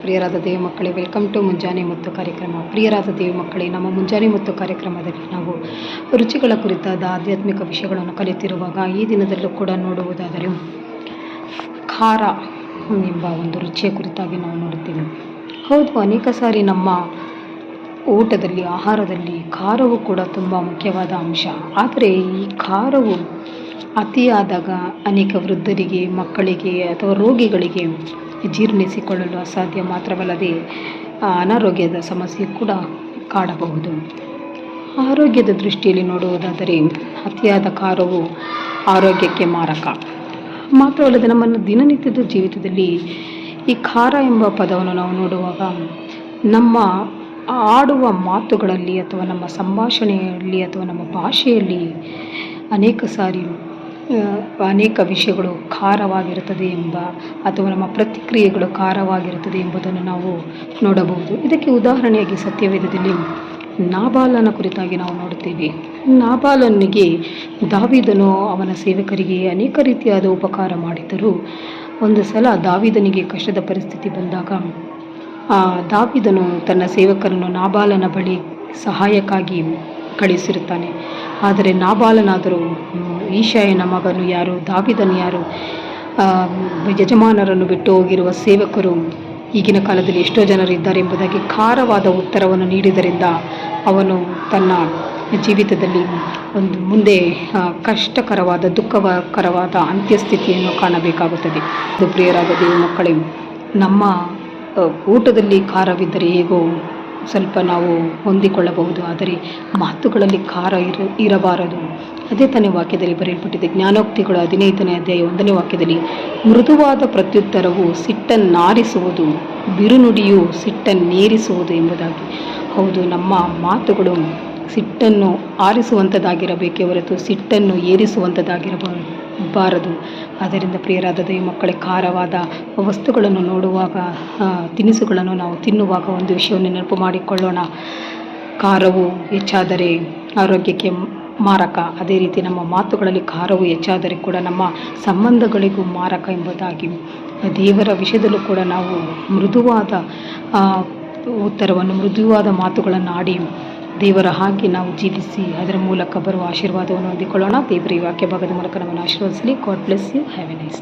ಪ್ರಿಯರಾದ ದೇವ ಮಕ್ಕಳೇ welcome to ಮುಂಜಾನೆ ಮತ್ತು ಕಾರ್ಯಕ್ರಮ. ಪ್ರಿಯರಾದ ದೇವ ಮಕ್ಕಳೇ, ನಮ್ಮ ಮುಂಜಾನೆ ಮತ್ತು ಕಾರ್ಯಕ್ರಮದಲ್ಲಿ ನಾವು ರುಚಿಗಳ ಕುರಿತಾದ ಆಧ್ಯಾತ್ಮಿಕ ವಿಷಯಗಳನ್ನು ಕಲಿತಿರುವಾಗ ಈ ದಿನದಲ್ಲೂ ಕೂಡ ನೋಡುವುದಾದರೆ ಖಾರ ಎಂಬ ಒಂದು ರುಚಿಯ ಕುರಿತಾಗಿ ನಾವು ನೋಡುತ್ತೇವೆ. ಹೌದು, ಅನೇಕ ಸಾರಿ ನಮ್ಮ ಊಟದಲ್ಲಿ, ಆಹಾರದಲ್ಲಿ ಖಾರವು ಕೂಡ ತುಂಬ ಮುಖ್ಯವಾದ ಅಂಶ. ಆದರೆ ಈ ಖಾರವು ಅತಿಯಾದಾಗ ಅನೇಕ ವೃದ್ಧರಿಗೆ, ಮಕ್ಕಳಿಗೆ ಅಥವಾ ರೋಗಿಗಳಿಗೆ ಜೀರ್ಣಿಸಿಕೊಳ್ಳಲು ಅಸಾಧ್ಯ ಮಾತ್ರವಲ್ಲದೆ ಅನಾರೋಗ್ಯದ ಸಮಸ್ಯೆ ಕೂಡ ಕಾಡಬಹುದು. ಆರೋಗ್ಯದ ದೃಷ್ಟಿಯಲ್ಲಿ ನೋಡುವುದಾದರೆ, ಅತಿಯಾದ ಖಾರವು ಆರೋಗ್ಯಕ್ಕೆ ಮಾರಕ. ಮಾತ್ರವಲ್ಲದೆ ನಮ್ಮನ್ನು ದಿನನಿತ್ಯದ ಜೀವಿತದಲ್ಲಿ ಈ ಖಾರ ಎಂಬ ಪದವನ್ನು ನಾವು ನೋಡುವಾಗ, ನಮ್ಮ ಆಡುವ ಮಾತುಗಳಲ್ಲಿ ಅಥವಾ ನಮ್ಮ ಸಂಭಾಷಣೆಯಲ್ಲಿ ಅಥವಾ ನಮ್ಮ ಭಾಷೆಯಲ್ಲಿ ಅನೇಕ ಸಾರಿ ಅನೇಕ ವಿಷಯಗಳು ಖಾರವಾಗಿರುತ್ತದೆ ಎಂಬ ಅಥವಾ ನಮ್ಮ ಪ್ರತಿಕ್ರಿಯೆಗಳು ಖಾರವಾಗಿರುತ್ತದೆ ಎಂಬುದನ್ನು ನಾವು ನೋಡಬಹುದು. ಇದಕ್ಕೆ ಉದಾಹರಣೆಯಾಗಿ ಸತ್ಯವೇದದಲ್ಲಿ ನಾಬಾಲನ ಕುರಿತಾಗಿ ನಾವು ನೋಡುತ್ತೇವೆ. ನಾಬಾಲನಿಗೆ ದಾವಿದನು ಅವನ ಸೇವಕರಿಗೆ ಅನೇಕ ರೀತಿಯಾದ ಉಪಕಾರ ಮಾಡಿದ್ದರು. ಒಂದು ಸಲ ದಾವಿದನಿಗೆ ಕಷ್ಟದ ಪರಿಸ್ಥಿತಿ ಬಂದಾಗ ದಾವಿದನು ತನ್ನ ಸೇವಕರನ್ನು ನಾಬಾಲನ ಬಳಿ ಸಹಾಯಕ್ಕಾಗಿ ಕಳಿಸಿರುತ್ತಾನೆ. ಆದರೆ ನಾಬಾಲನಾದರೂ ಈಶಾಯನ ಮಗನು ಯಾರು? ದಾವಿದನು ಯಾರು? ಯಜಮಾನರನ್ನು ಬಿಟ್ಟು ಹೋಗಿರುವ ಸೇವಕರು ಈಗಿನ ಕಾಲದಲ್ಲಿ ಎಷ್ಟೋ ಜನರು ಇದ್ದಾರೆ ಎಂಬುದಾಗಿ ಖಾರವಾದ ಉತ್ತರವನ್ನು ನೀಡಿದ್ದರಿಂದ ಅವನು ತನ್ನ ಜೀವಿತದಲ್ಲಿ ಒಂದು ಮುಂದೆ ಕಷ್ಟಕರವಾದ, ದುಃಖಕರವಾದ ಅಂತ್ಯಸ್ಥಿತಿಯನ್ನು ಕಾಣಬೇಕಾಗುತ್ತದೆ. ಅದು ಪ್ರಿಯರಾದ ದೇವ ಮಕ್ಕಳೇ, ನಮ್ಮ ಊಟದಲ್ಲಿ ಖಾರವಿದ್ದರೆ ಹೇಗೋ ಸ್ವಲ್ಪ ನಾವು ಹೊಂದಿಕೊಳ್ಳಬಹುದು, ಆದರೆ ಮಾತುಗಳಲ್ಲಿ ಖಾರ ಇರ, ಇರಬಾರದು. ಅದೇ ತಾನೇ ವಾಕ್ಯದಲ್ಲಿ ಬರೆಯಲ್ಪಟ್ಟಿದೆ, ಜ್ಞಾನೋಕ್ತಿಗಳು ಹದಿನೈದನೇ ಅಧ್ಯಾಯ ಒಂದನೇ ವಾಕ್ಯದಲ್ಲಿ, ಮೃದುವಾದ ಪ್ರತ್ಯುತ್ತರವು ಸಿಟ್ಟನ್ನಾರಿಸುವುದು ಬಿರುನುಡಿಯು ಸಿಟ್ಟನ್ನೇರಿಸುವುದು ಎಂಬುದಾಗಿ. ಹೌದು, ನಮ್ಮ ಮಾತುಗಳು ಸಿಟ್ಟನ್ನು ಆರಿಸುವಂಥದ್ದಾಗಿರಬೇಕೇ ಹೊರತು ಸಿಟ್ಟನ್ನು ಏರಿಸುವಂಥದ್ದಾಗಿರಬಾರದು ಬಾರದು ಆದ್ದರಿಂದ ಪ್ರಿಯರಾದ ಮಕ್ಕಳೇ ಖಾರವಾದ ವಸ್ತುಗಳನ್ನು ನೋಡುವಾಗ ತಿನಿಸುಗಳನ್ನು ನಾವು ತಿನ್ನುವಾಗ ಒಂದು ವಿಷಯವನ್ನು ನೆನಪು ಮಾಡಿಕೊಳ್ಳೋಣ. ಖಾರವು ಹೆಚ್ಚಾದರೆ ಆರೋಗ್ಯಕ್ಕೆ ಮಾರಕ. ಅದೇ ರೀತಿ ನಮ್ಮ ಮಾತುಗಳಲ್ಲಿ ಖಾರವು ಹೆಚ್ಚಾದರೆ ಕೂಡ ನಮ್ಮ ಸಂಬಂಧಗಳಿಗೂ ಮಾರಕ ಎಂಬುದಾಗಿ ದೇವರ ವಿಷಯದಲ್ಲೂ ಕೂಡ ನಾವು ಮೃದುವಾದ ಉತ್ತರವನ್ನು, ಮೃದುವಾದ ಮಾತುಗಳನ್ನು ಆಡಿ ದೇವರ ಹಾಗೆ ನಾವು ಜೀವಿಸಿ ಅದರ ಮೂಲಕ ಬರುವ ಆಶೀರ್ವಾದವನ್ನು ಹೊಂದಿಕೊಳ್ಳೋಣ. ದೇವರ ಈ ವಾಕ್ಯ ಭಾಗದ ಮೂಲಕ ನಮ್ಮನ್ನು ಆಶೀರ್ವದಿಸಲಿ. God bless you have a nice